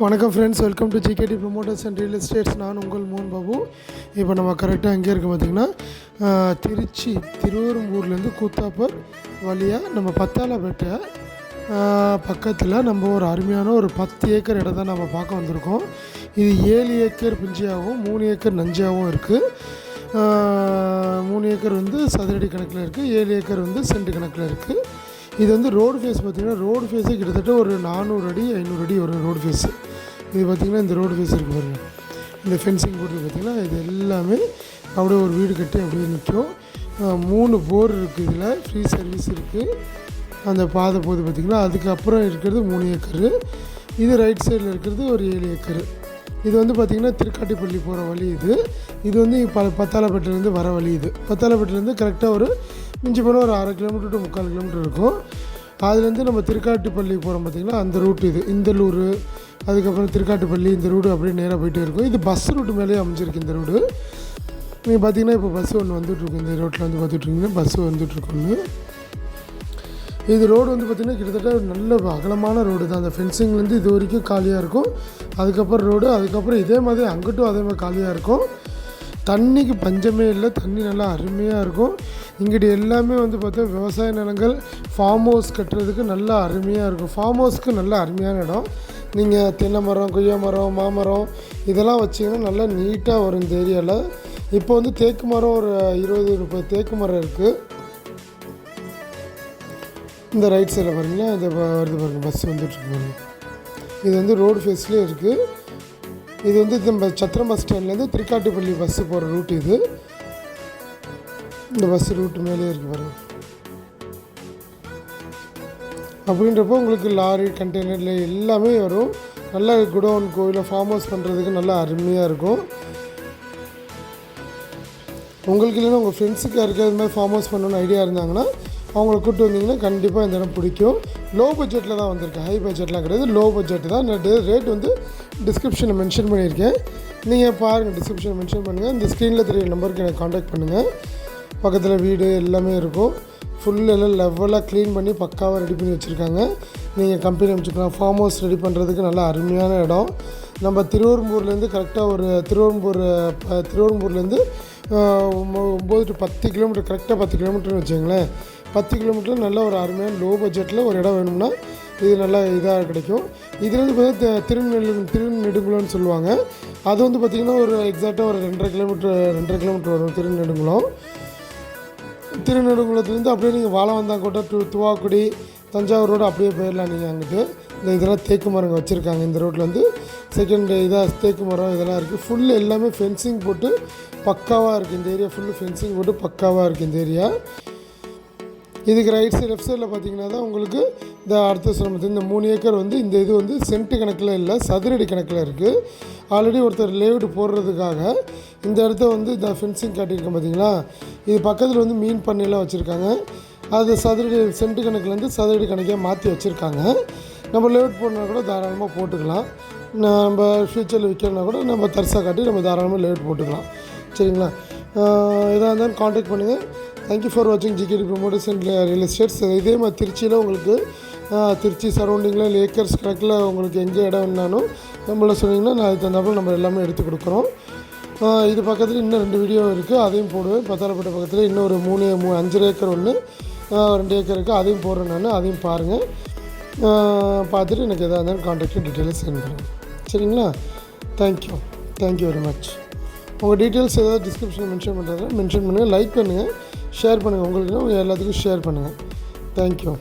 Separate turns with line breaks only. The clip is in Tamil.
வணக்கம் friends welcome to GKT promoters and real estates நான் உங்கள் மோகன் பாபு. இப்போ நம்ம கரெக்டாக எங்கே இருக்க பார்த்திங்கன்னா திருச்சி திருவெரும்பூர்லேருந்து கூத்தாப்பர் வழியாக நம்ம பத்தாலப்பேட்டை பக்கத்தில் நம்ம ஒரு அருமையான ஒரு பத்து ஏக்கர் இடம் தான் நம்ம பார்க்க வந்திருக்கோம். இது ஏழு ஏக்கர் பிஞ்சியாகவும் மூணு ஏக்கர் நஞ்சாகவும் இருக்குது மூணு ஏக்கர் வந்து சதுரடி கணக்கில் இருக்குது ஏழு ஏக்கர் வந்து சென்ட் கணக்கில் இருக்குது இது வந்து ரோடு ஃபேஸ் பார்த்திங்கன்னா ரோடு ஃபேஸே கிட்டத்தட்ட ஒரு நானூறு அடி ஐநூறு அடி வரும் ரோடு ஃபேஸு இது பார்த்திங்கன்னா இந்த ரோடு ஃபேஸ் இருக்குது பாருங்கள் இந்த ஃபென்சிங் போட்டு பார்த்திங்கன்னா இது எல்லாமே அப்படியே ஒரு வீடு கட்டி அப்படியே நிற்கும் மூணு போர் இருக்குது இதில். ஃப்ரீ சர்வீஸ் இருக்குது அந்த பாதை போகுது பார்த்திங்கன்னா அதுக்கப்புறம் இருக்கிறது மூணு ஏக்கரு இது ரைட் சைடில் இருக்கிறது ஒரு ஏழு ஏக்கரு இது வந்து பார்த்திங்கன்னா திருக்காட்டிப்பள்ளி போகிற வழி இது. இது வந்து ப பத்தாலப்பட்டிலேருந்து வர வழி இது. பத்தாலப்பட்டிலேருந்து கரெக்டாக ஒரு மிஞ்சி போனால் ஒரு அரை கிலோமீட்டர் டு முக்கால் கிலோமீட்டர் இருக்கும். அதுலேருந்து நம்ம திருக்காட்டுப்பள்ளிக்கு போகிறோம் பார்த்திங்கன்னா அந்த ரூட் இது. இந்தலூர் அதுக்கப்புறம் திருக்காட்டுப்பள்ளி இந்த ரூடு அப்படியே நேராக போயிட்டே இருக்கும். இது பஸ் ரூட் மேலேயே அமைஞ்சிருக்கு இந்த ரூடு நீங்கள் பார்த்தீங்கன்னா இப்போ பஸ் ஒன்று வந்துட்டுருக்கு. இந்த ரோட்டில் வந்து பார்த்துட்ருக்கீங்கன்னா பஸ் வந்துட்டுருக்குன்னு இது ரோடு வந்து பார்த்திங்கன்னா கிட்டத்தட்ட நல்ல அகலமான ரோடு தான். அந்த ஃபென்சிங்லேருந்து இது வரைக்கும் காலியாக இருக்கும். அதுக்கப்புறம் ரோடு அதுக்கப்புறம் இதே மாதிரி அங்கிட்டும் அதே மாதிரி காலியாக இருக்கும். தண்ணிக்கு பஞ்சமே இல்லை தண்ணி நல்லா அருமையாக இருக்கும். இங்கிட்டு எல்லாமே வந்து பார்த்தா விவசாய நிலங்கள் ஃபார்ம் ஹவுஸ் கட்டுறதுக்கு நல்லா அருமையாக இருக்கும். ஃபார்ம் ஹவுஸ்க்கு நல்ல அருமையான இடம். நீங்கள் தென்னை மரம் கொய்யா மரம் மாமரம் இதெல்லாம் வச்சிங்கன்னா நல்லா நீட்டாக வரும் இந்த ஏரியாவில் இப்போ வந்து தேக்கு மரம் ஒரு இருபது முப்பது தேக்கு மரம் இருக்குது இந்த ரைட் சைடில் பாருங்களேன். இந்த வருது பாருங்கள் பஸ் வந்துட்டுருக்கு பாருங்கள் இது வந்து ரோடு ஃபேஸ்லேயே இருக்குது இது வந்து நம்ம சத்திரம் பஸ் ஸ்டாண்ட்லேருந்து திருக்காட்டுப்பள்ளி பஸ்ஸு போகிற ரூட் இது. இந்த பஸ் ரூட் மேலேயே இருக்குது பாருங்க. அப்படின்றப்போ உங்களுக்கு லாரி கண்டெய்னரில் எல்லாமே வரும். நல்ல குடோன் கோயிலில் ஃபார்ம் ஹவுஸ் பண்ணுறதுக்கு நல்லா அருமையாக இருக்கும். உங்களுக்கு இல்லைன்னா உங்கள் ஃப்ரெண்ட்ஸுக்கு யாருக்காவது இது மாதிரி ஃபார்ம் ஹவுஸ் பண்ணணும்னு ஐடியா இருந்தாங்கன்னா அவங்கள கூப்பிட்டு வந்தீங்கன்னா கண்டிப்பாக இந்த இடம் பிடிக்கும். லோ பட்ஜெட்டில் தான் வந்திருக்கு. ஹை பட்ஜெட்லாம் கிடையாது. லோ பட்ஜெட் தான். நான் ரேட் வந்து டிஸ்கிரிப்ஷனில் மென்ஷன் பண்ணியிருக்கேன். நீங்கள் பாருங்கள் டிஸ்கிரிப்ஷனில் மென்ஷன் பண்ணுங்கள் இந்த ஸ்க்ரீனில் தெரிய நம்பருக்கு எனக்கு காண்டாக்ட் பண்ணுங்கள் பக்கத்தில் வீடு எல்லாமே இருக்கும். ஃபுல் எல்லாம் லெவலாக க்ளீன் பண்ணி பக்காவாக ரெடி பண்ணி வச்சுருக்காங்க. நீங்கள் கம்பெனி அமைச்சுக்கலாம். ஃபார்ம் ஹவுஸ் ரெடி பண்ணுறதுக்கு நல்ல அருமையான இடம். நம்ம திருவெரும்பூர்லேருந்து கரெக்டாக ஒரு திருவெரும்பூர் ப- திருவெரும்பூர்லேருந்து ஒம்பது டு பத்து கிலோமீட்டர் கரெக்டாக பத்து கிலோமீட்டர்னு வச்சுங்களேன் பத்து கிலோமீட்டரில் நல்ல ஒரு அருமையான லோ பட்ஜெட்டில் ஒரு இடம் வேணும்னா இது நல்லா இதாக கிடைக்கும். இதுலேருந்து பார்த்தீங்கன்னா திருநெல் திருநெடுங்குளம்னு சொல்லுவாங்க. அது வந்து பார்த்திங்கன்னா ஒரு எக்ஸாக்டாக ஒரு ரெண்டரை கிலோமீட்டர் ரெண்டரை கிலோமீட்டர் வரும் திருநெடுங்குளம். திருநெடுங்குளத்துலேருந்து அப்படியே நீங்கள் வாழவந்தாங்கோட்டை டு துவாக்குடி தஞ்சாவூர் ரோடு அப்படியே போயிடலாம் நீங்கள் அங்கிட்டு. இந்த இதெல்லாம் தேக்கு மரங்க வச்சுருக்காங்க. இந்த ரோட்டில் வந்து செகண்ட் இதாக தேக்கு மரம் இதெல்லாம் இருக்குது ஃபுல் எல்லாமே ஃபென்சிங் போட்டு பக்காவாக இருக்குது இந்த ஏரியா ஃபுல்லு ஃபென்சிங் போட்டு பக்காவாக இருக்குது இந்த ஏரியா இதுக்கு ரைட் சைடு லெஃப்ட் சைடில் பார்த்தீங்கன்னா தான் உங்களுக்கு இந்த அடுத்த சிரமத்து இந்த மூணு ஏக்கர் வந்து இந்த இது வந்து சென்ட் கணக்கில் இல்லை சதுரடி கணக்கில் இருக்குது ஆல்ரெடி ஒருத்தர் லேவுட் போடுறதுக்காக இந்த இடத்த வந்து இந்த ஃபென்சிங் காட்டியிருக்கேன் பார்த்தீங்களா? இது பக்கத்தில் வந்து மீன் பண்ணையெல்லாம் வச்சுருக்காங்க. அது சதுரடி சென்ட்டு கணக்குலேருந்து சதுரடி கணக்கே மாற்றி வச்சுருக்காங்க. நம்ம லேவுட் போடனா கூட தாராளமாக போட்டுக்கலாம். நம்ம ஃப்யூச்சரில் விற்கணும்னா கூட நம்ம தரிசாக காட்டி நம்ம தாராளமாக லேவுட் போட்டுக்கலாம். சரிங்களா? எதாக இருந்தாலும் காண்டாக்ட் பண்ணுங்கள் தேங்க்யூ ஃபார் வாட்சிங் GKT promoters and real estates இதே மாதிரி திருச்சியில் உங்களுக்கு திருச்சி சரௌண்டிங்கில் இல்லை ஏக்கர்ஸ் கணக்கில் உங்களுக்கு எங்கே இடம் வேணாலும் நம்மள சொன்னீங்கன்னா நான் அதுக்கு தகுந்தாப்பில் நம்ம எல்லாமே எடுத்து கொடுக்குறோம். இது பக்கத்தில் இன்னும் ரெண்டு வீடியோ இருக்குது அதையும் போடுவேன். பத்தாரப்பட்ட பக்கத்தில் இன்னும் ஒரு மூணு மூ அஞ்சரை ஏக்கர் ஒன்று ரெண்டு ஏக்கர் இருக்குது அதையும் போடுறேன் நான். அதையும் பாருங்கள் பார்த்துட்டு எனக்கு எதாக இருந்தாலும் கான்டாக்ட் டீட்டெயில்ஸ் சென்ட் பண்ணுங்கள் சரிங்களா? Thank you thank you very much உங்கள் டீட்டெயில்ஸ் ஏதாவது டிஸ்கிரிப்ஷனில் மென்ஷன் பண்ணுறாங்க மென்ஷன் பண்ணுங்கள் லைக் பண்ணுங்கள் ஷேர் பண்ணுங்கள் உங்களுக்கு எல்லாத்துக்கும் ஷேர் பண்ணுங்கள் தேங்க்யூ